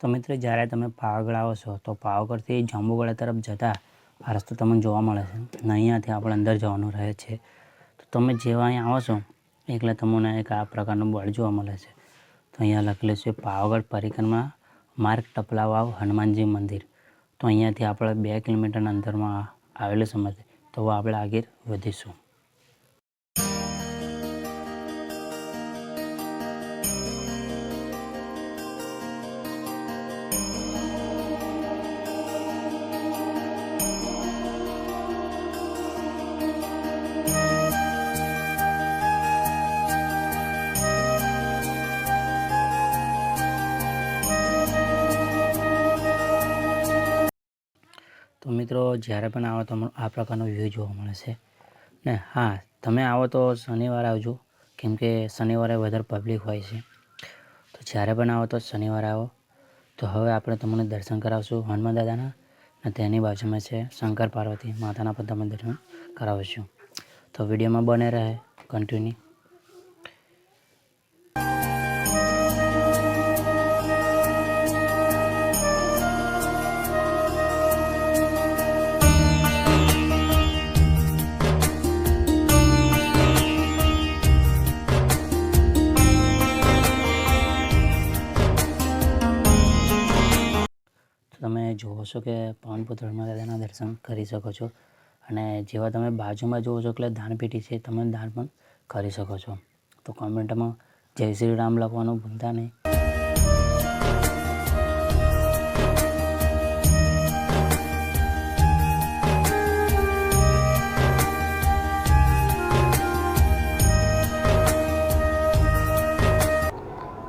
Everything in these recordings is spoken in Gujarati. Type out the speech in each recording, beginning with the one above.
તો મિત્રો, જ્યારે તમે પાવાગઢ આવો છો, તો પાવાગઢથી જાંબુગડા તરફ જતા આ રસ્તો તમને જોવા મળે છે. અને અહીંયાથી આપણે અંદર જવાનું રહે છે. તો તમે જેવા અહીંયા આવો છો, એટલે તમને એક આ પ્રકારનું બોર્ડ જોવા મળે છે. તો અહીંયા લખેલું છે, પાવાગઢ પરિક્રમા માર્ગ ટપલાવાવ હનુમાનજી મંદિર. તો અહીંયાથી આપણે બે કિલોમીટરના અંતરમાં આવેલું સમજ તો આપણે આગળ વધીશું. તો મિત્રો, જ્યારે પણ આવો તો આ પ્રકારનો વ્યૂ જોવા મળે છે. ને હા, તમે આવો તો શનિવારે આવજો, કેમ કે શનિવારે વધારે પબ્લિક હોય છે. તો જ્યારે પણ આવો તો શનિવારે આવો. તો હવે આપણે તમને દર્શન કરાવશું હનુમાન દાદાના અને તેની બાજુમાં છે શંકર પાર્વતી માતાના પણ તમને દર્શન કરાવશું. તો વિડીયોમાં બને રહે કન્ટિન્યુ તમે જુઓ છો કે પવનપુત્ર દાદાના દર્શન કરી શકો છો. અને જેવા તમે બાજુમાં જુઓ છો એટલે દાનપેટી છે તમે દાન પણ કરી શકો છો. તો કોમેન્ટમાં જય શ્રી રામ લખવાનું ભૂલતા નહીં.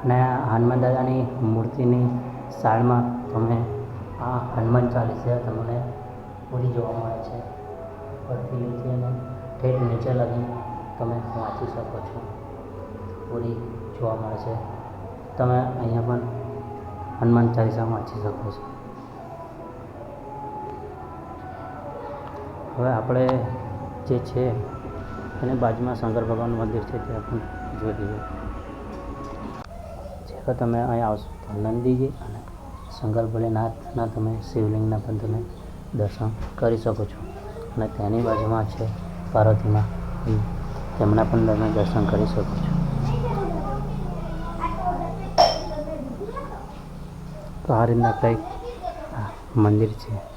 અને હનુમાન દાદાની મૂર્તિની સાઈડમાં તમે આ હનુમાન ચાલીસા તમને પૂરી જોવા મળે છે. પરથી લીધી અને ઠેઠ નીચે લગી તમે વાંચી શકો છો. પૂરી જોવા મળે છે. તમે અહીંયા પણ હનુમાન ચાલીસા વાંચી શકો છો. હવે આપણે જે છે એની બાજુમાં શંકર ભગવાનનું મંદિર છે ત્યાં પણ જોઈ લઈએ. જ્યારે તમે અહીં આવશો તો નંદીજી અને શંકર ભોલેનાથના તમે શિવલિંગના પણ તમે દર્શન કરી શકો છો. અને તેની બાજુમાં છે પાર્વતીમાં. તેમના પણ તમે દર્શન કરી શકો છો. તો આ રીતના કંઈક મંદિર છે.